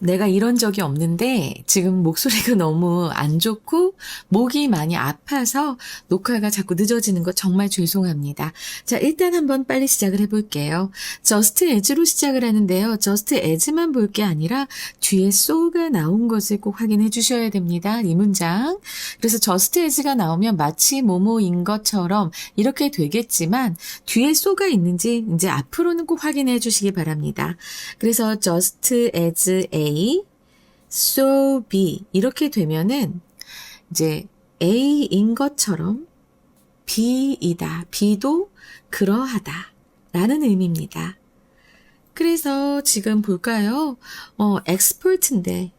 내가 이런 적이 없는데 지금 목소리가 너무 안 좋고 목이 많이 아파서 녹화가 자꾸 늦어지는 거 정말 죄송합니다. 자, 일단 한번 빨리 시작을 해볼게요. just as로 시작을 하는데요. just as만 볼 게 아니라 뒤에 so가 나온 것을 꼭 확인해 주셔야 됩니다. 이 문장. 그래서 just as가 나오면 마치 뭐뭐인 것처럼 이렇게 되겠지만 뒤에 so가 있는지 이제 앞으로는 꼭 확인해 주시기 바랍니다. 그래서 just as A, so B 이렇게 되면은 이제 A인 것처럼 B이다. B도 그러하다. 라는 의미입니다. 그래서 지금 볼까요? 어, expert인데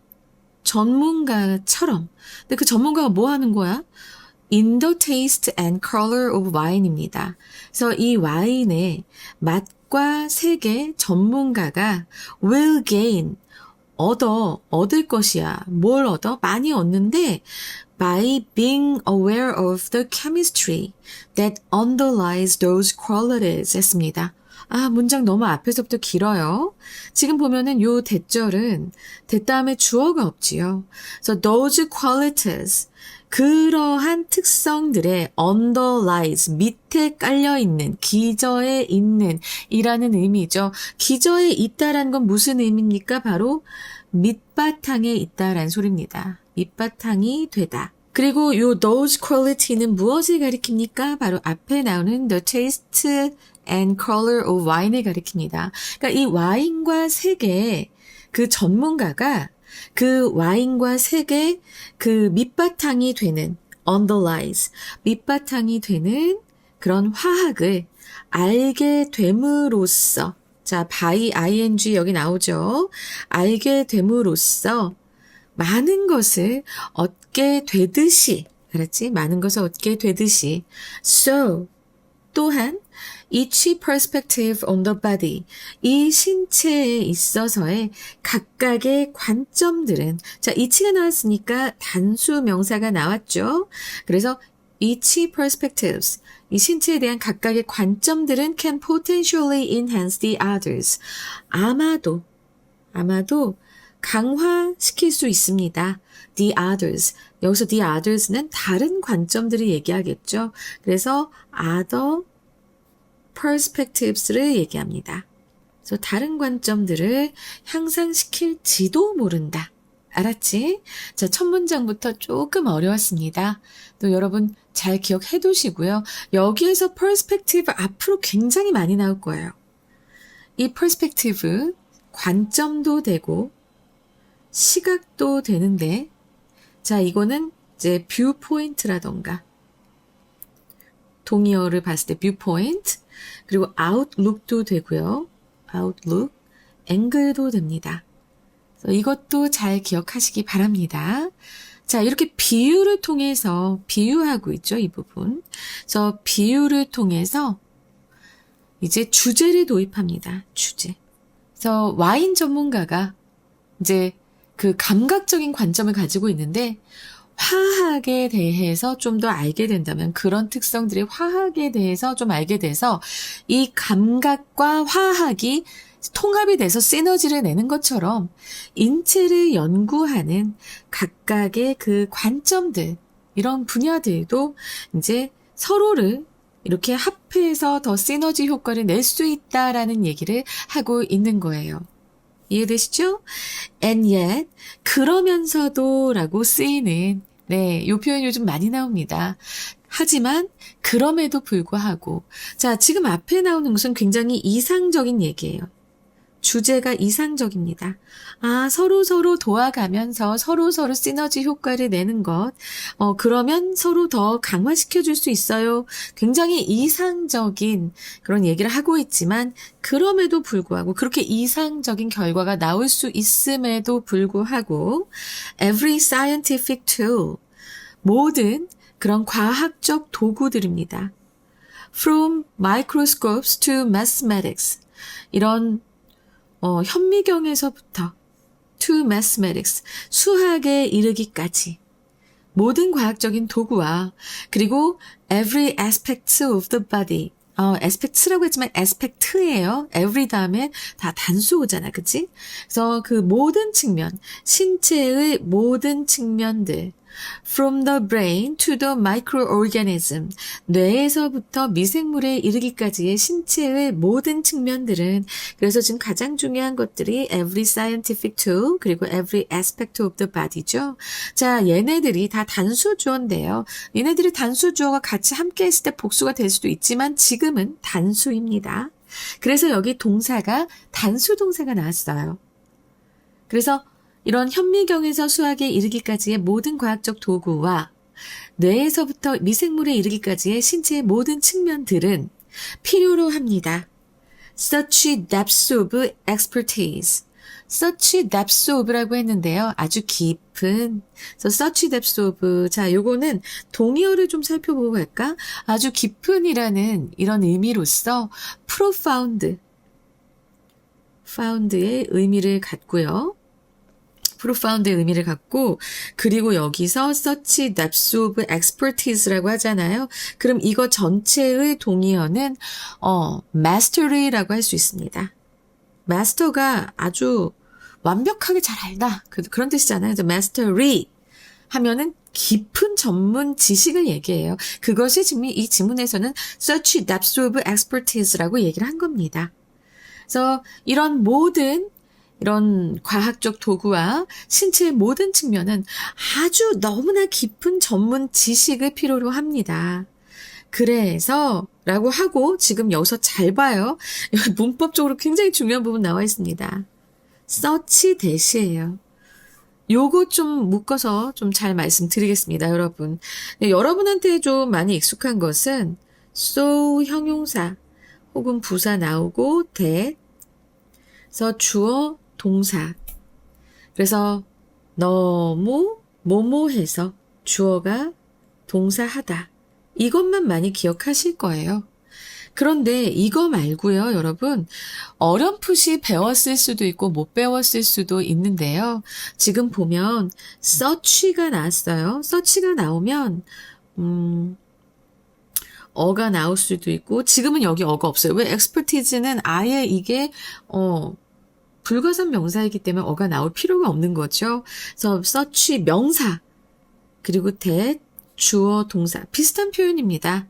전문가처럼. 근데 그 전문가가 뭐 하는 거야? In the taste and color of wine입니다. 그래서 이 와인의 맛과 색의 전문가가 will gain 얻어 얻을 것이야. 뭘 얻어? 많이 얻는데 by being aware of the chemistry that underlies those qualities 했습니다. 아, 문장 너무 앞에서부터 길어요. 지금 보면은 요 대절은 대 다음에 주어가 없지요. 그래서 those qualities 그러한 특성들의 underlies 밑에 깔려 있는 기저에 있는 이라는 의미죠. 기저에 있다라는 건 무슨 의미입니까? 바로 밑바탕에 있다라는 소리입니다. 밑바탕이 되다. 그리고 요 those quality는 무엇을 가리킵니까? 바로 앞에 나오는 the taste and color of wine을 가리킵니다. 그러니까 이 와인과 색의 그 전문가가 그 와인과 색의 그 밑바탕이 되는 underlies 밑바탕이 되는 그런 화학을 알게 됨으로써 자 by ing 여기 나오죠. 알게 됨으로써 많은 것을 얻게 되듯이 알았지? 많은 것을 얻게 되듯이 so 또한 each perspective on the body 이 신체에 있어서의 각각의 관점들은 자 each가 나왔으니까 단수 명사가 나왔죠. 그래서 each perspectives 이 신체에 대한 각각의 관점들은 can potentially enhance the others 아마도 아마도 강화시킬 수 있습니다. The others. 여기서 the others는 다른 관점들을 얘기하겠죠. 그래서 other perspectives를 얘기합니다. 그래서 다른 관점들을 향상시킬지도 모른다. 알았지? 자, 첫 문장부터 조금 어려웠습니다. 또 여러분 잘 기억해 두시고요. 여기에서 perspective 앞으로 굉장히 많이 나올 거예요. 이 perspective 관점도 되고 시각도 되는데 자, 이거는 이제 뷰 포인트라던가 동의어를 봤을 때 뷰 포인트 그리고 outlook도 되고요. outlook, 앵글도 됩니다. 이것도 잘 기억하시기 바랍니다. 자, 이렇게 비유를 통해서 비유하고 있죠, 이 부분. 그래서 비유를 통해서 이제 주제를 도입합니다. 주제. 그래서 와인 전문가가 이제 그 감각적인 관점을 가지고 있는데 화학에 대해서 좀 더 알게 된다면 그런 특성들의 화학에 대해서 좀 알게 돼서 이 감각과 화학이 통합이 돼서 시너지를 내는 것처럼 인체를 연구하는 각각의 그 관점들 이런 분야들도 이제 서로를 이렇게 합해서 더 시너지 효과를 낼 수 있다라는 얘기를 하고 있는 거예요. 이해되시죠? And yet, 그러면서도 라고 쓰이는, 네, 요 표현 요즘 많이 나옵니다. 하지만, 그럼에도 불구하고. 자, 지금 앞에 나오는 것은 굉장히 이상적인 얘기예요. 주제가 이상적입니다. 아, 서로 서로 도와가면서 서로 서로 시너지 효과를 내는 것. 어, 그러면 서로 더 강화시켜 줄 수 있어요. 굉장히 이상적인 그런 얘기를 하고 있지만, 그럼에도 불구하고, 그렇게 이상적인 결과가 나올 수 있음에도 불구하고, every scientific tool, 모든 그런 과학적 도구들입니다. From microscopes to mathematics. 이런 어, 현미경에서부터 to mathematics, 수학에 이르기까지 모든 과학적인 도구와 그리고 every aspect of the body, 어, aspects라고 했지만 aspect예요. every 다음엔 다 단수 오잖아. 그치? 그래서 그 모든 측면, 신체의 모든 측면들, from the brain to the microorganism, 뇌에서부터 미생물에 이르기까지의 신체의 모든 측면들은 그래서 지금 가장 중요한 것들이 every scientific tool 그리고 every aspect of the body죠. 자, 얘네들이 다 단수 주어인데요. 얘네들이 단수 주어가 같이 함께 했을 때 복수가 될 수도 있지만 지금은 단수입니다. 그래서 여기 동사가 단수 동사가 나왔어요. 그래서 이런 현미경에서 수학에 이르기까지의 모든 과학적 도구와 뇌에서부터 미생물에 이르기까지의 신체의 모든 측면들은 필요로 합니다. Such depths of expertise. Such depths of라고 했는데요. 아주 깊은. 그래서 such depths of. 자, 요거는 동의어를 좀 살펴보고 갈까? 아주 깊은이라는 이런 의미로서 profound. found의 의미를 갖고요. Profound의 의미를 갖고 그리고 여기서 such depths of expertise라고 하잖아요. 그럼 이거 전체의 동의어는 어, mastery라고 할 수 있습니다. 마스터가 아주 완벽하게 잘 알다. 그- 그런 뜻이잖아요. mastery 하면은 깊은 전문 지식을 얘기해요. 그것이 지금 이 지문에서는 such depths of expertise라고 얘기를 한 겁니다. 그래서 이런 모든 이런 과학적 도구와 신체의 모든 측면은 아주 너무나 깊은 전문 지식을 필요로 합니다. 그래서 라고 하고 지금 여기서 잘 봐요. 문법적으로 굉장히 중요한 부분 나와 있습니다. 서치 대시예요. 요거 좀 묶어서 좀 잘 말씀드리겠습니다, 여러분. 네, 여러분한테 좀 많이 익숙한 것은 so 형용사 혹은 부사 나오고 that 그래서 주어 동사 그래서 너무 뭐뭐해서 주어가 동사하다 이것만 많이 기억하실 거예요. 그런데 이거 말고요, 여러분. 어렴풋이 배웠을 수도 있고 못 배웠을 수도 있는데요. 지금 보면 such가 나왔어요. such가 나오면 음 어가 나올 수도 있고 지금은 여기 어가 없어요. 왜 expertise는 아예 이게 어 불가산 명사이기 때문에 어가 나올 필요가 없는 거죠. 그래서 such 명사 그리고 that 주어 동사 비슷한 표현입니다.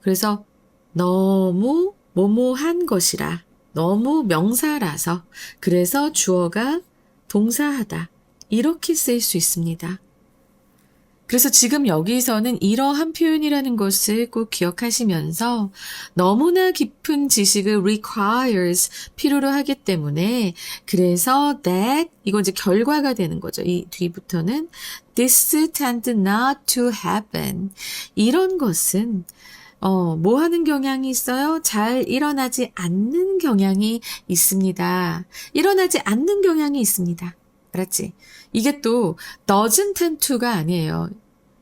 그래서 너무 뭐뭐한 것이라 너무 명사라서 그래서 주어가 동사하다 이렇게 쓰일 수 있습니다. 그래서 지금 여기서는 이러한 표현이라는 것을 꼭 기억하시면서 너무나 깊은 지식을 requires 필요로 하기 때문에 그래서 that 이건 이제 결과가 되는 거죠. 이 뒤부터는 this tend not to happen 이런 것은 어, 뭐 하는 경향이 있어요? 잘 일어나지 않는 경향이 있습니다. 일어나지 않는 경향이 있습니다. 알았지? 이게 또 doesn't tend to가 아니에요.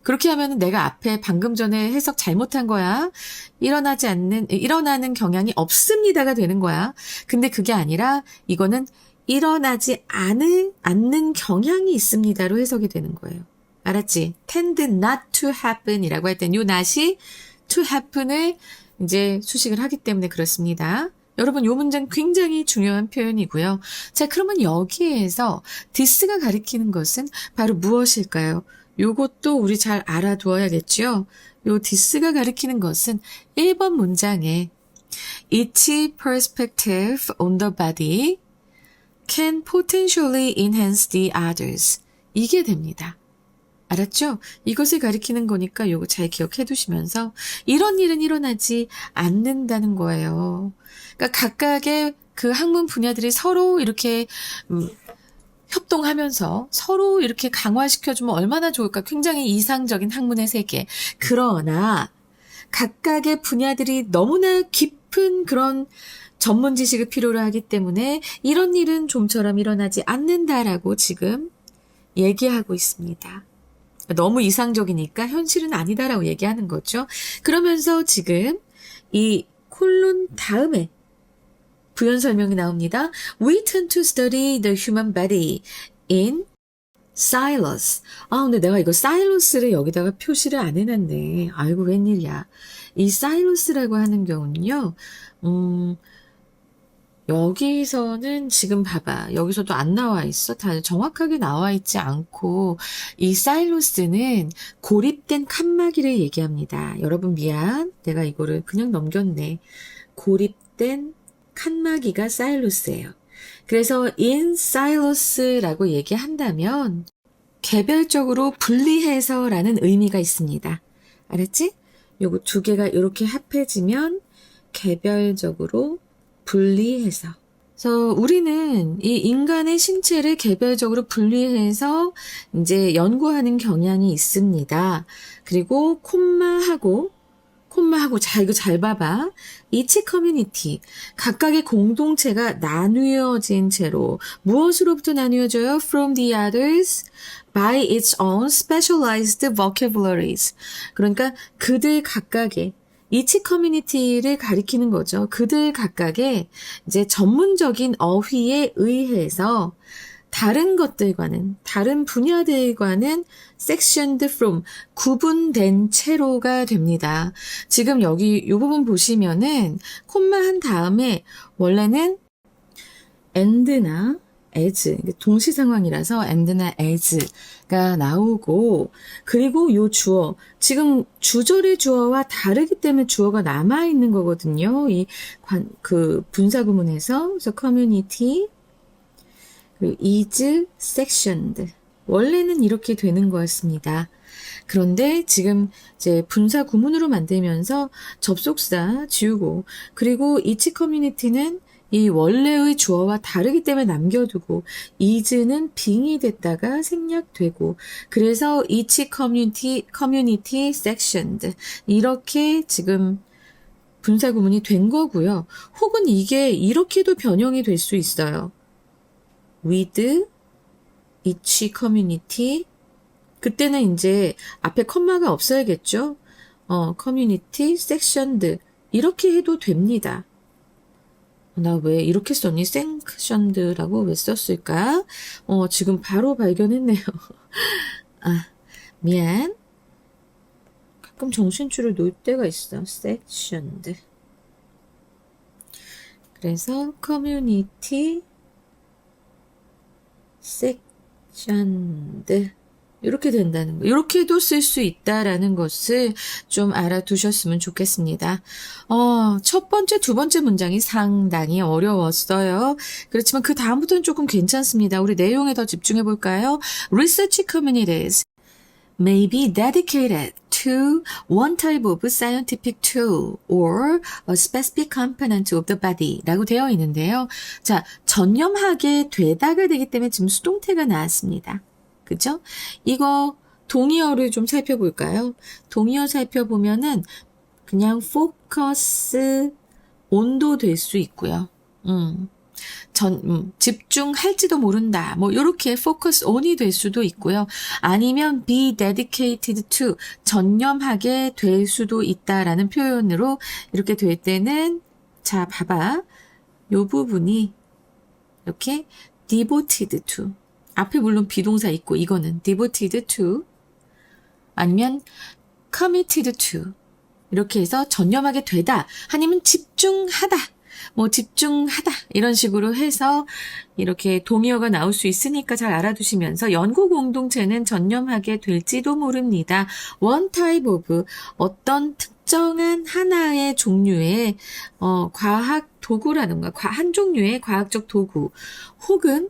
그렇게 하면 내가 앞에 방금 전에 해석 잘못한 거야. 일어나지 않는, 일어나는 경향이 없습니다가 되는 거야. 근데 그게 아니라 이거는 일어나지 않을, 않는 경향이 있습니다로 해석이 되는 거예요. 알았지? tend not to happen 이라고 할 땐 요 not이 to happen을 이제 수식을 하기 때문에 그렇습니다. 여러분, 요 문장 굉장히 중요한 표현이고요. 자, 그러면 여기에서 this가 가리키는 것은 바로 무엇일까요? 요것도 우리 잘 알아두어야겠죠? 요 this가 가리키는 것은 1번 문장에 Each perspective on the body can potentially enhance the others. 이게 됩니다. 알았죠? 이것을 가리키는 거니까 요거 잘 기억해 두시면서 이런 일은 일어나지 않는다는 거예요. 그러니까 각각의 그 학문 분야들이 서로 이렇게 음, 협동하면서 서로 이렇게 강화시켜주면 얼마나 좋을까? 굉장히 이상적인 학문의 세계. 그러나 각각의 분야들이 너무나 깊은 그런 전문 지식을 필요로 하기 때문에 이런 일은 좀처럼 일어나지 않는다라고 지금 얘기하고 있습니다. 너무 이상적이니까 현실은 아니다라고 얘기하는 거죠. 그러면서 지금 이 콜론 다음에 부연 설명이 나옵니다. We tend to study the human body in silos. 아, 근데 내가 이거 silo스를 여기다가 표시를 안 해놨네. 아이고, 웬일이야. 이 사이루스라고 하는 경우는요, 음, 여기서는 지금 봐봐. 여기서도 안 나와 있어. 다 정확하게 나와 있지 않고, 이 사이루스는 고립된 칸막이를 얘기합니다. 여러분 미안. 내가 이거를 그냥 넘겼네. 고립된 칸막이가 사이루스예요. 그래서 in silus라고 얘기한다면, 개별적으로 분리해서라는 의미가 있습니다. 알았지? 요거 두 개가 이렇게 합해지면 개별적으로 분리해서. 그래서 우리는 이 인간의 신체를 개별적으로 분리해서 이제 연구하는 경향이 있습니다. 그리고 콤마하고 콤마하고 자 이거 잘 봐봐. 이치 커뮤니티 각각의 공동체가 나누어진 채로 무엇으로부터 나누어져요? From the others by its own specialized vocabularies. 그러니까 그들 각각의 이치 커뮤니티를 가리키는 거죠. 그들 각각의 이제 전문적인 어휘에 의해서 다른 것들과는 다른 분야들과는 sectioned from 구분된 채로가 됩니다. 지금 여기 이 부분 보시면은 콤마 한 다음에 원래는 and나 as 동시 상황이라서 and나 as가 나오고 그리고 요 주어 지금 주절의 주어와 다르기 때문에 주어가 남아 있는 거거든요. 이그 분사 구문에서 그래서 community 그리고 is sectioned. 원래는 이렇게 되는 거였습니다. 그런데 지금 이제 분사 구문으로 만들면서 접속사 지우고 그리고 이치 커뮤니티는 이 원래의 주어와 다르기 때문에 남겨두고 is는 빙이 됐다가 생략되고 그래서 이치 커뮤니티 커뮤니티 sectioned 이렇게 지금 분사 구문이 된 거고요. 혹은 이게 이렇게도 변형이 될 수 있어요. with each community 그때는 이제 앞에 컴마가 없어야겠죠. 어, community sectioned 이렇게 해도 됩니다. 나 왜 이렇게 썼니? sanctioned라고 왜 썼을까? 어, 지금 바로 발견했네요. 아, 미안. 가끔 정신줄을 놓을 때가 있어. sectioned. 그래서 community sectioned 이렇게 된다는 거. 이렇게도 쓸 수 있다라는 것을 좀 알아두셨으면 좋겠습니다. 어, 첫 번째, 두 번째 문장이 상당히 어려웠어요. 그렇지만 그 다음부터는 조금 괜찮습니다. 우리 내용에 더 집중해 볼까요? Research communities may be dedicated to one type of scientific tool or a specific component of the body 라고 되어 있는데요. 자, 전념하게 되다가 되기 때문에 지금 수동태가 나왔습니다. 그죠? 이거 동의어를 좀 살펴볼까요? 동의어 살펴보면은 그냥 포커스 온도 될 수 있고요. 음. 전, 음, 집중할지도 모른다. 뭐, 요렇게 focus on이 될 수도 있고요. 아니면 be dedicated to, 전념하게 될 수도 있다라는 표현으로 이렇게 될 때는, 자, 봐봐. 요 부분이 이렇게 devoted to. 앞에 물론 비동사 있고, 이거는 devoted to. 아니면 committed to. 이렇게 해서 전념하게 되다. 아니면 집중하다. 뭐 집중하다 이런 식으로 해서 이렇게 동의어가 나올 수 있으니까 잘 알아두시면서 연구 공동체는 전념하게 될지도 모릅니다. One type of 어떤 특정한 하나의 종류의 어, 과학 도구라든가 한 종류의 과학적 도구 혹은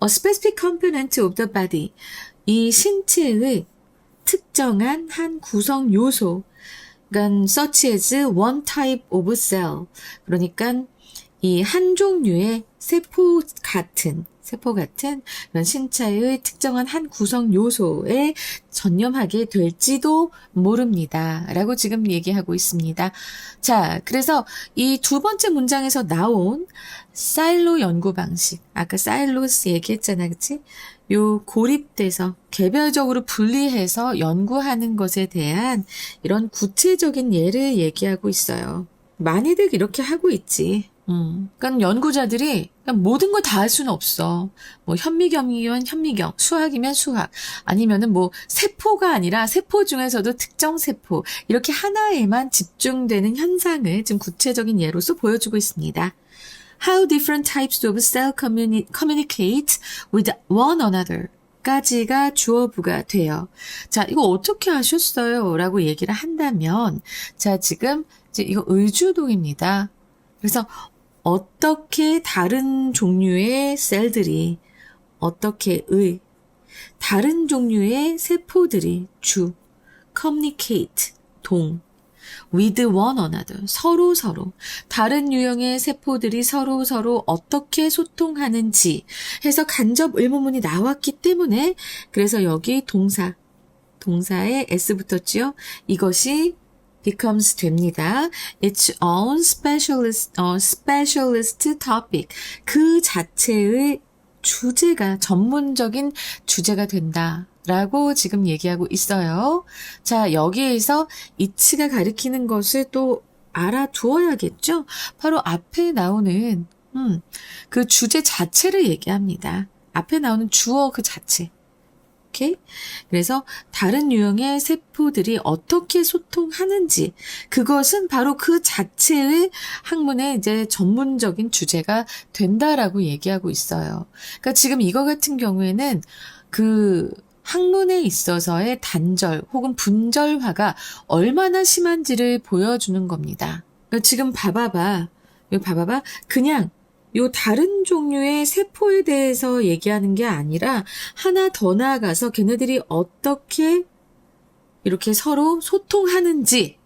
a specific component of the body 이 신체의 특정한 한 구성 요소 그러니까 such as one type of cell 그러니까 이 한 종류의 세포 같은 세포 같은 그런 신체의 특정한 한 구성 요소에 전념하게 될지도 모릅니다. 라고 지금 얘기하고 있습니다. 자, 그래서 이 두 번째 문장에서 나온 사일로 연구 방식. 아까 사일로스 얘기했잖아, 그치? 요 고립돼서 개별적으로 분리해서 연구하는 것에 대한 이런 구체적인 예를 얘기하고 있어요. 많이들 이렇게 하고 있지. 음, 그러니까 연구자들이 그냥 모든 걸다할 수는 없어. 뭐 현미경이면 현미경, 수학이면 수학, 아니면은 뭐 세포가 아니라 세포 중에서도 특정 세포 이렇게 하나에만 집중되는 현상을 지금 구체적인 예로서 보여주고 있습니다. How different types of cell communi- communicate with one another. 까지가 주어부가 돼요. 자, 이거 어떻게 하셨어요? 라고 얘기를 한다면, 자, 지금, 이거 의주동입니다. 그래서 어떻게 다른 종류의 셀들이, 어떻게 의, 다른 종류의 세포들이 주, communicate, 동, with one another, 서로 서로, 다른 유형의 세포들이 서로 서로 어떻게 소통하는지 해서 간접 의문문이 나왔기 때문에, 그래서 여기 동사, 동사에 s 붙었지요? 이것이 becomes 됩니다. Its own specialist, 어, specialist topic. 그 자체의 주제가, 전문적인 주제가 된다. 라고 지금 얘기하고 있어요. 자, 여기에서 이츠가 가리키는 것을 또 알아두어야겠죠? 바로 앞에 나오는, 음, 그 주제 자체를 얘기합니다. 앞에 나오는 주어 그 자체. 오케이? 그래서 다른 유형의 세포들이 어떻게 소통하는지 그것은 바로 그 자체의 학문의 이제 전문적인 주제가 된다라고 얘기하고 있어요. 그러니까 지금 이거 같은 경우에는 그 학문에 있어서의 단절 혹은 분절화가 얼마나 심한지를 보여주는 겁니다. 그러니까 지금 봐봐봐. 여기 봐봐봐. 그냥 요 다른 종류의 세포에 대해서 얘기하는 게 아니라 하나 더 나아가서 걔네들이 어떻게 이렇게 서로 소통하는지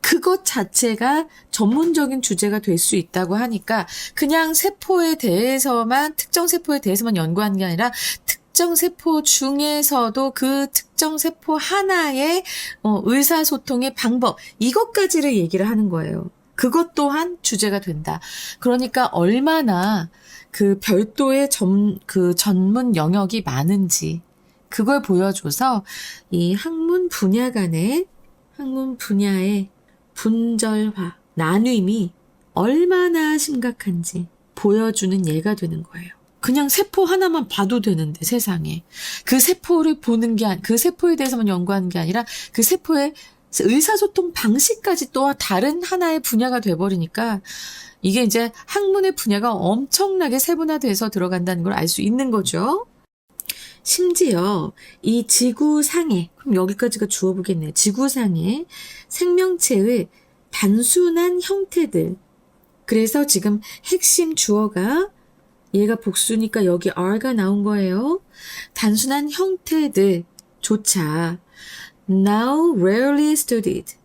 그것 자체가 전문적인 주제가 될 수 있다고 하니까 그냥 세포에 대해서만 특정 세포에 대해서만 연구하는 게 아니라 특정 세포 중에서도 그 특정 세포 하나의 어, 의사소통의 방법 이것까지를 얘기를 하는 거예요. 그것 또한 주제가 된다. 그러니까 얼마나 그 별도의 전, 그 전문 영역이 많은지 그걸 보여줘서 이 학문 분야 간의 학문 분야의 분절화, 나눔이 얼마나 심각한지 보여주는 예가 되는 거예요. 그냥 세포 하나만 봐도 되는데 세상에 그 세포를 보는 게 아니, 그 세포에 대해서만 연구하는 게 아니라 그 세포의 의사소통 방식까지 또 다른 하나의 분야가 돼버리니까 이게 이제 학문의 분야가 엄청나게 세분화돼서 들어간다는 걸 알 수 있는 거죠. 심지어 이 지구상에, 그럼 여기까지가 주어 보겠네요. 지구상에 생명체의 단순한 형태들. 그래서 지금 핵심 주어가 얘가 복수니까 여기 R가 나온 거예요. 단순한 형태들조차 now rarely studied.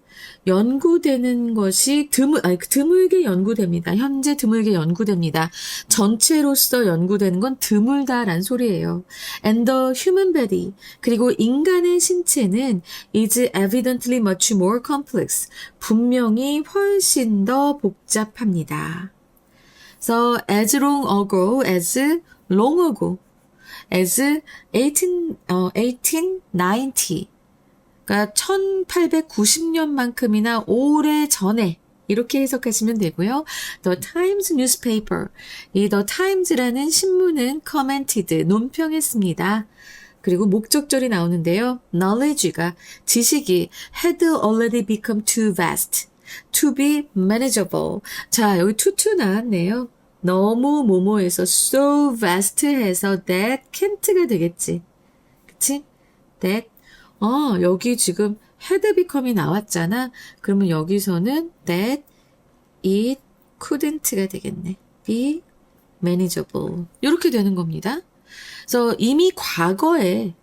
연구되는 것이 드물, 아니, 드물게 연구됩니다. 현재 드물게 연구됩니다. 전체로서 연구되는 건 드물다란 소리예요. And the human body, 그리고 인간의 신체는 is evidently much more complex. 분명히 훨씬 더 복잡합니다. So, as long ago, as long ago, as 18, 어, 1890, 그러니까 1890년만큼이나 오래 전에 이렇게 해석하시면 되고요. The Times newspaper. 이 The Times라는 신문은 commented, 논평했습니다. 그리고 목적절이 나오는데요. knowledge가 지식이 had already become too vast to be manageable. 자, 여기 tutu 나왔네요. 너무 모모에서 so vast 해서 that can't가 되겠지. 그치? that 어, 여기 지금 had become이 나왔잖아. 그러면 여기서는 that it couldn't가 되겠네. be manageable. 이렇게 되는 겁니다. 그래서 이미 과거에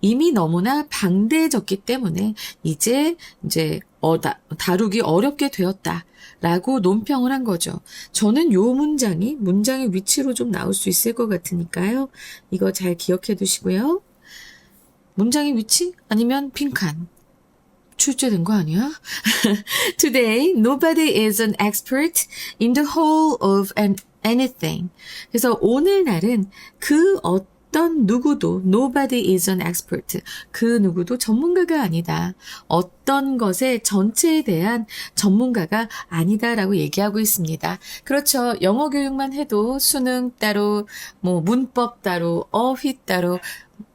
이미 너무나 방대해졌기 때문에 이제 이제 어, 다, 다루기 어렵게 되었다. 라고 논평을 한 거죠. 저는 요 문장이 문장의 위치로 좀 나올 수 있을 것 같으니까요. 이거 잘 기억해 두시고요. 문장의 위치? 아니면 빈칸. 출제된 거 아니야? Today, nobody is an expert in the whole of an anything. 그래서 오늘날은 그 어떤 누구도 nobody is an expert. 그 누구도 전문가가 아니다. 어떤 것의 전체에 대한 전문가가 아니다라고 얘기하고 있습니다. 그렇죠. 영어 교육만 해도 수능 따로, 뭐 문법 따로, 어휘 따로,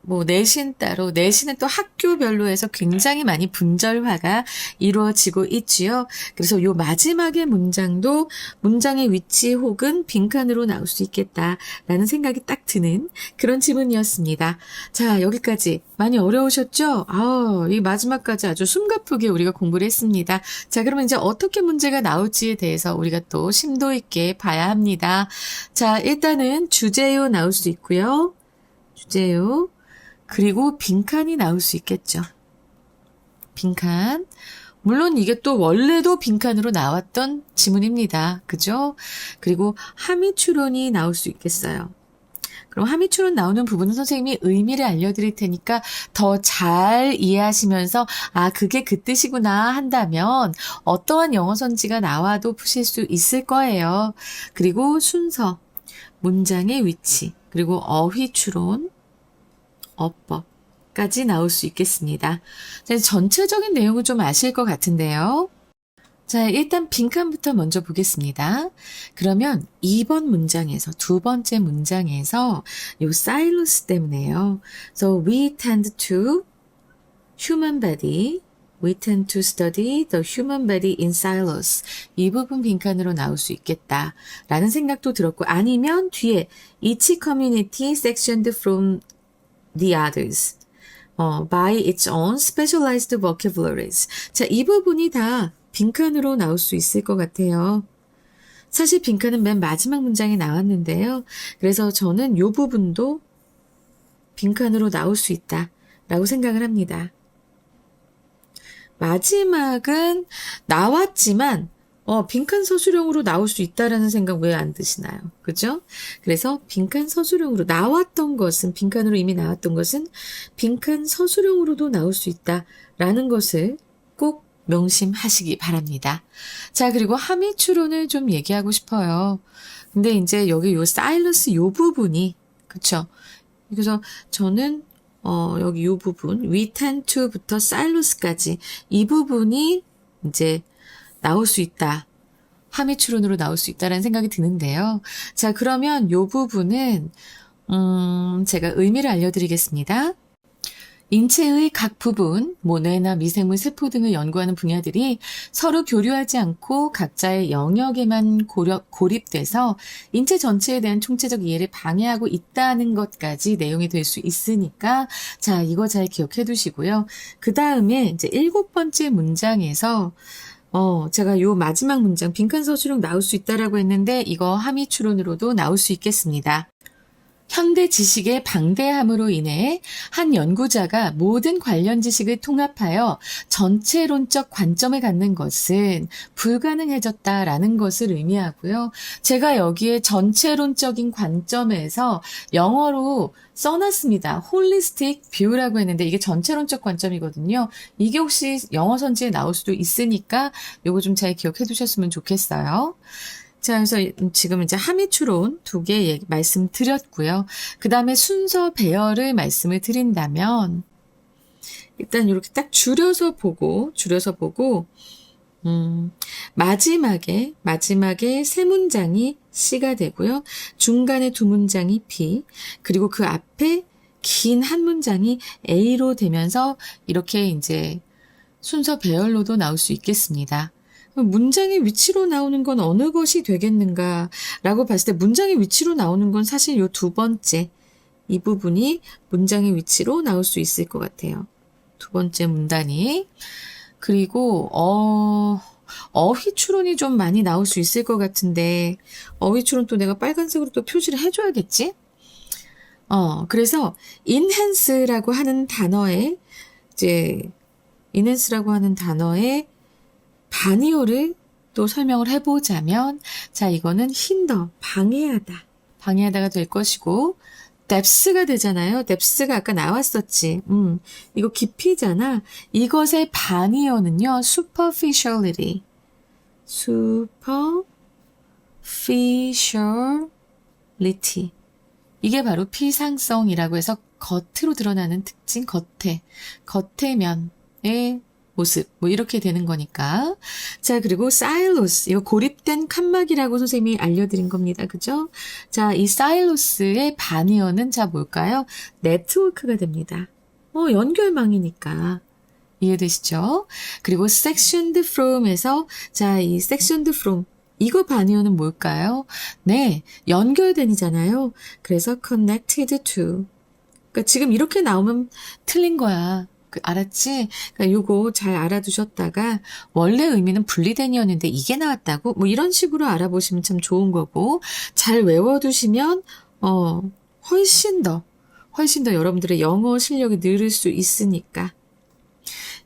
뭐 내신 따로 내신은 또 학교별로 해서 굉장히 많이 분절화가 이루어지고 있지요. 그래서 요 마지막의 문장도 문장의 위치 혹은 빈칸으로 나올 수 있겠다라는 생각이 딱 드는 그런 지문이었습니다. 자, 여기까지 많이 어려우셨죠? 아, 이 마지막까지 아주 숨가쁘게 우리가 공부를 했습니다. 자, 그러면 이제 어떻게 문제가 나올지에 대해서 우리가 또 심도 있게 봐야 합니다. 자, 일단은 주제요 나올 수 있고요. 주제요. 그리고 빈칸이 나올 수 있겠죠. 빈칸. 물론 이게 또 원래도 빈칸으로 나왔던 지문입니다. 그죠? 그리고 함의 추론이 나올 수 있겠어요. 그럼 함의 추론 나오는 부분은 선생님이 의미를 알려드릴 테니까 더 잘 이해하시면서 아 그게 그 뜻이구나 한다면 어떠한 영어 선지가 나와도 푸실 수 있을 거예요. 그리고 순서, 문장의 위치, 그리고 어휘 추론, 어법 까지 나올 수 있겠습니다. 자, 전체적인 내용을 좀 아실 것 같은데요. 자, 일단 빈칸부터 먼저 보겠습니다. 그러면 2번 문장에서, 두 번째 문장에서 요 사일러스 때문에요. So we tend to human body, we tend to study the human body in silos. 이 부분 빈칸으로 나올 수 있겠다. 라는 생각도 들었고, 아니면 뒤에 each community sectioned from the others. 어, by its own specialized vocabularies. 자, 이 부분이 다 빈칸으로 나올 수 있을 것 같아요. 사실 빈칸은 맨 마지막 문장에 나왔는데요. 그래서 저는 이 부분도 빈칸으로 나올 수 있다. 라고 생각을 합니다. 마지막은 나왔지만 어, 빈칸 서술형으로 나올 수 있다라는 생각 왜 안 드시나요? 그죠? 그래서 빈칸 서술형으로 나왔던 것은, 빈칸으로 이미 나왔던 것은 빈칸 서술형으로도 나올 수 있다라는 것을 꼭 명심하시기 바랍니다. 자, 그리고 함의 추론을 좀 얘기하고 싶어요. 근데 이제 여기 요 사일러스 요 부분이, 그쵸? 그래서 저는 어, 여기 요 부분, we tend to부터 silus까지 이 부분이 이제 나올 수 있다. 함의 추론으로 나올 수 있다라는 생각이 드는데요. 자, 그러면 요 부분은 음, 제가 의미를 알려드리겠습니다. 인체의 각 부분, 모뇌나 미생물 세포 등을 연구하는 분야들이 서로 교류하지 않고 각자의 영역에만 고려, 고립돼서 인체 전체에 대한 총체적 이해를 방해하고 있다는 것까지 내용이 될 수 있으니까 자, 이거 잘 기억해 두시고요. 그 다음에 이제 일곱 번째 문장에서 어, 제가 요 마지막 문장 빈칸 서술형 나올 수 있다라고 했는데 이거 함의 추론으로도 나올 수 있겠습니다. 현대 지식의 방대함으로 인해 한 연구자가 모든 관련 지식을 통합하여 전체론적 관점을 갖는 것은 불가능해졌다라는 것을 의미하고요. 제가 여기에 전체론적인 관점에서 영어로 써놨습니다. 홀리스틱 뷰라고 했는데 이게 전체론적 관점이거든요. 이게 혹시 영어 선지에 나올 수도 있으니까 요거 좀 잘 기억해 두셨으면 좋겠어요. 자, 그래서 지금 이제 함의 추론 두 개 말씀 드렸고요. 그 다음에 순서 배열을 말씀을 드린다면, 일단 이렇게 딱 줄여서 보고, 줄여서 보고, 음, 마지막에, 마지막에 세 문장이 C가 되고요. 중간에 두 문장이 B, 그리고 그 앞에 긴 한 문장이 A로 되면서 이렇게 이제 순서 배열로도 나올 수 있겠습니다. 문장의 위치로 나오는 건 어느 것이 되겠는가 라고 봤을 때 문장의 위치로 나오는 건 사실 요 두 번째 이 부분이 문장의 위치로 나올 수 있을 것 같아요. 두 번째 문단이 그리고 어 어휘 추론이 좀 많이 나올 수 있을 것 같은데 어휘 추론 또 내가 빨간색으로 또 표시를 해줘야겠지? 어 그래서 enhance라고 하는 단어에 이제 enhance라고 하는 단어에 바니오를 또 설명을 해보자면, 자, 이거는 힌더, 방해하다. 방해하다가 될 것이고, 뎁스가 되잖아요. 뎁스가 아까 나왔었지. 음, 이거 깊이잖아. 이것의 반이어는요, superficiality. superficiality. 이게 바로 피상성이라고 해서 겉으로 드러나는 특징, 겉에, 겉에면의 모습, 뭐 이렇게 되는 거니까. 자, 그리고 사일로스, 이거 고립된 칸막이라고 선생님이 알려드린 겁니다. 그죠? 자, 이 사일로스의 반의어는 자 뭘까요? 네트워크가 됩니다. 어, 연결망이니까. 이해되시죠? 그리고 sectioned from에서 자, 이 sectioned from 이거 반의어는 뭘까요? 네, 연결된이잖아요. 그래서 connected to. 그러니까 지금 이렇게 나오면 틀린 거야. 그, 알았지? 그러니까 요거 잘 알아두셨다가 원래 의미는 분리된이었는데 이게 나왔다고 뭐 이런 식으로 알아보시면 참 좋은 거고 잘 외워두시면 어 훨씬 더 훨씬 더 여러분들의 영어 실력이 늘을 수 있으니까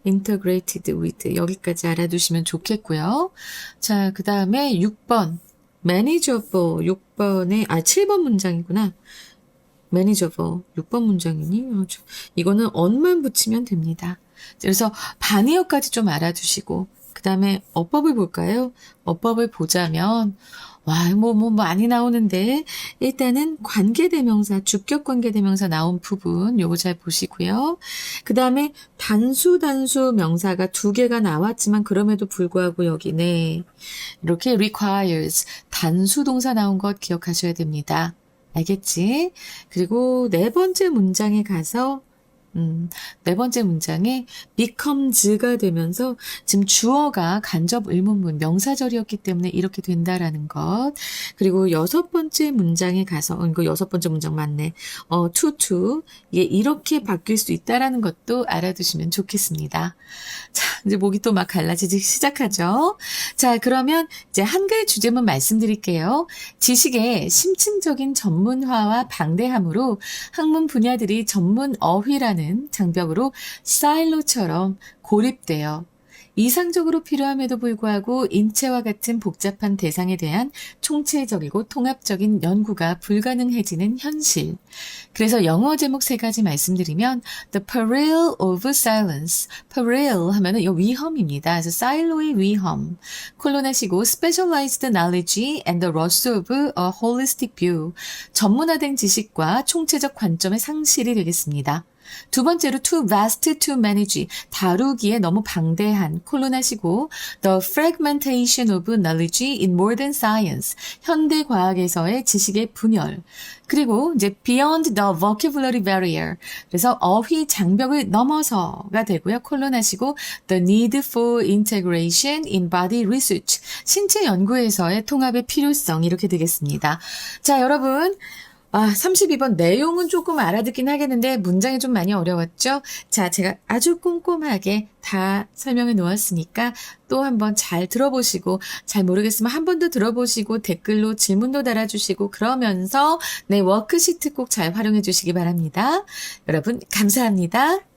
integrated with 여기까지 알아두시면 좋겠고요. 자, 그 다음에 6번 manageable 6번에 아 7번 문장이구나. Manageable 6번 문장이니 이거는 on만 붙이면 됩니다. 그래서 반의어까지 좀 알아두시고 그 다음에 어법을 볼까요? 어법을 보자면 와, 뭐, 뭐, 많이 나오는데, 일단은 관계대명사, 주격 관계대명사 나온 부분, 요거 잘 보시고요. 그 다음에 단수, 단수 명사가 두 개가 나왔지만, 그럼에도 불구하고 여기네. 이렇게 requires, 단수 동사 나온 것 기억하셔야 됩니다. 알겠지? 그리고 네 번째 문장에 가서, 음, 네 번째 문장에 becomes가 되면서 지금 주어가 간접 의문문 명사절이었기 때문에 이렇게 된다라는 것. 그리고 여섯 번째 문장에 가서 어, 이거 여섯 번째 문장 맞네. 어, to to 이게 이렇게 바뀔 수 있다라는 것도 알아두시면 좋겠습니다. 자, 이제 목이 또 막 갈라지기 시작하죠. 자, 그러면 이제 한글 주제문 말씀드릴게요. 지식의 심층적인 전문화와 방대함으로 학문 분야들이 전문 어휘라는 장벽으로 사일로처럼 고립되어 이상적으로 필요함에도 불구하고 인체와 같은 복잡한 대상에 대한 총체적이고 통합적인 연구가 불가능해지는 현실. 그래서 영어 제목 세 가지 말씀드리면 The Peril of Silence. Peril 하면은 이 위험입니다. 그래서 사일로의 위험. 콜론하시고 Specialized Knowledge and the Loss of a Holistic View. 전문화된 지식과 총체적 관점의 상실이 되겠습니다. 두 번째로 too vast to manage 다루기에 너무 방대한 콜론하시고 the fragmentation of knowledge in modern science 현대 과학에서의 지식의 분열 그리고 이제 beyond the vocabulary barrier 그래서 어휘 장벽을 넘어서가 되고요 콜론하시고 the need for integration in body research 신체 연구에서의 통합의 필요성 이렇게 되겠습니다 자 여러분 아, 32번 내용은 조금 알아듣긴 하겠는데 문장이 좀 많이 어려웠죠? 자, 제가 아주 꼼꼼하게 다 설명해 놓았으니까 또 한번 잘 들어보시고 잘 모르겠으면 한 번 더 들어보시고 댓글로 질문도 달아주시고 그러면서 내 워크시트 꼭 잘 활용해 주시기 바랍니다. 여러분 감사합니다.